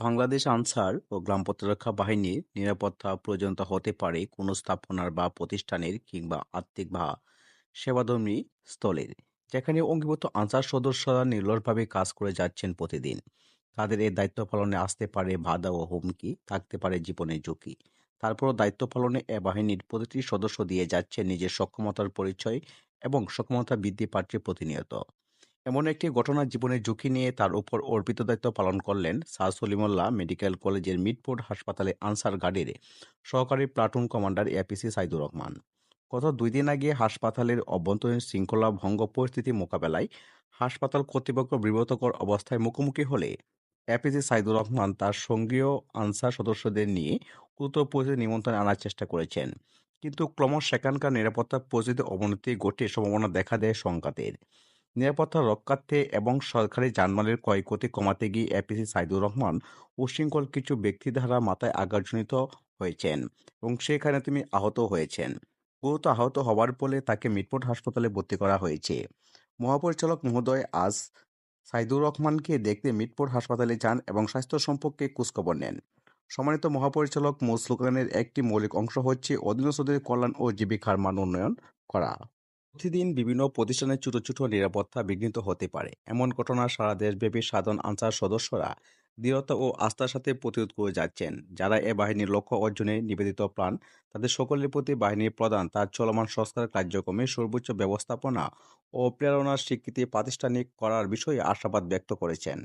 বাংলাদেশ আনসার ও গ্রাম প্রতিরক্ষা বাহিনীর নিরাপত্তা প্রয়োজনীয়তা হতে পারে কোনো স্থাপনার বা প্রতিষ্ঠানের কিংবা আর্থিক বা সেবাধর্মী স্থলের, যেখানে অঙ্গীভূত আনসার সদস্যরা নির্লসভাবে কাজ করে যাচ্ছেন প্রতিদিন। তাদের এই দায়িত্ব পালনে আসতে পারে বাধা ও হুমকি, থাকতে পারে জীবনের ঝুঁকি। তারপরও দায়িত্ব পালনে এ বাহিনীর প্রতিটি সদস্য দিয়ে যাচ্ছে নিজের সক্ষমতার পরিচয় এবং সক্ষমতা বৃদ্ধি পাচ্ছে প্রতিনিয়ত। এমন একটি ঘটনা জীবনের ঝুঁকি নিয়ে তার উপর অর্পিত দায়িত্ব পালন করলেন স্যার সলিমুল্লাহ মেডিকেল কলেজের মিটফোর্ড হাসপাতালে আনসার গার্ডের সহকারী platoon commander APC Saidur Rahman. গত দুই দিন আগে হাসপাতালের অভ্যন্তরীণ শৃঙ্খলা ভঙ্গ পরিস্থিতি মোকাবেলায় হাসপাতাল কর্তৃপক্ষ বিব্রতকর অবস্থায় মুখোমুখি হলে এপিসি সাইদুর রহমান তার সঙ্গীয় আনসার সদস্যদের নিয়ে গুরুতর পরিস্থিতি নিমন্ত্রণে আনার চেষ্টা করেছেন। কিন্তু ক্রমশ সেখানকার নিরাপত্তা পরিস্থিতি অবনতি ঘটে সম্ভাবনা দেখা দেয় সংঘাতের। নিরাপত্তা রক্ষার্থে এবং সরকারি যানবাহনের ক্ষয়ক্ষতি কমাতে গিয়ে এপিসি সাইদুর রহমান উশৃঙ্খল কিছু ব্যক্তি দ্বারা মাথায় আঘাতজনিত হয়েছেন এবং সেখানে তিনি আহত হয়েছেন। গুরুতর আহত হওয়ার ফলে তাকে মিটফোর্ড হাসপাতালে ভর্তি করা হয়েছে। মহাপরিচালক মহোদয় আজ সাইদুর রহমানকে দেখতে মিটফোর্ড হাসপাতালে যান এবং স্বাস্থ্য সম্পর্কে খোঁজখবর নেন। সম্মানিত মহাপরিচালক মূল স্লোগানের একটি মৌলিক অংশ হচ্ছে অধীনস্থদের কল্যাণ ও জীবিকার মান উন্নয়ন করা। প্রতিদিন বিভিন্ন প্রতিষ্ঠানের ছোট ছোট নিরাপত্তা বিঘ্নিত হতে পারে। এমন ঘটনা সারা দেশব্যাপী সাধারণ আনসার সদস্যরা দৃঢ়তা ও আস্থার সাথে প্রতিরোধ করে যাচ্ছেন। যারা এ বাহিনীর লক্ষ্য অর্জনে নিবেদিত প্রাণ, তাদের সকলের প্রতি বাহিনীর প্রধান, তার চলমান সংস্কার কার্যক্রমে সর্বোচ্চ ব্যবস্থাপনা ও প্রেরণার স্বীকৃতি প্রাতিষ্ঠানিক করার বিষয়ে আশাবাদ ব্যক্ত করেছেন।